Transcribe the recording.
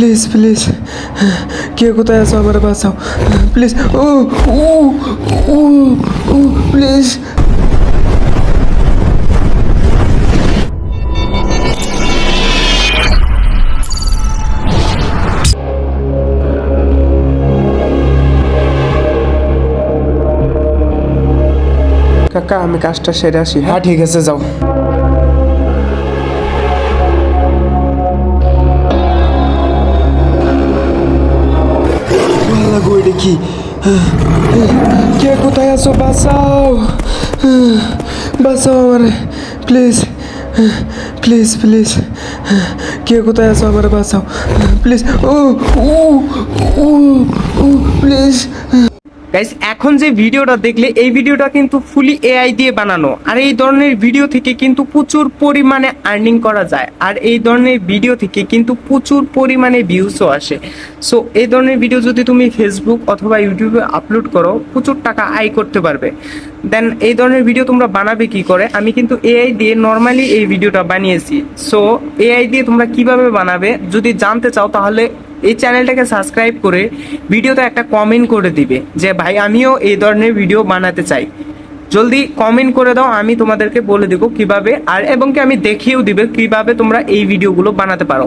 Please please কে কোথায় আছো আমার বাঁচাও please O O O O please কাকা আমি কাজটা সেরে আসি। হ্যাঁ ঠিক আছে, যাও। ভালো গো এটা কি কে কোথায় আছো বাঁচাও বাঁচাও আমার প্লিজ প্লিজ প্লিজ কে কোথায় আছো আমার গাইস এখন যে ভিডিওটা দেখলে, এই ভিডিওটা কিন্তু ফুলি এআই দিয়ে বানানো। আর এই ধরনের ভিডিও থেকে কিন্তু প্রচুর পরিমাণে আর্নিং করা যায়। আর এই ধরনের ভিডিও থেকে কিন্তু প্রচুর পরিমাণে ভিউসও আসে। সো এই ধরনের ভিডিও যদি তুমি ফেসবুক অথবা ইউটিউবে আপলোড করো, প্রচুর টাকা আয় করতে পারবে। দেন এই ধরনের ভিডিও তোমরা বানাবে কি করে? আমি কিন্তু এআই দিয়ে নর্মালি এই ভিডিওটা বানিয়েছি। সো এআই দিয়ে তোমরা কীভাবে বানাবে? যদি জানতে চাও, তাহলে এই চ্যানেলটাকে সাবস্ক্রাইব করে ভিডিওতে একটা কমেন্ট করে দিবে যে, ভাই, আমিও এই ধরনের ভিডিও বানাতে চাই। জলদি কমেন্ট করে দাও, আমি তোমাদেরকে বলে দেবো কীভাবে আর, এবং কি আমি দেখিয়েও দিবে কীভাবে তোমরা এই ভিডিওগুলো বানাতে পারো।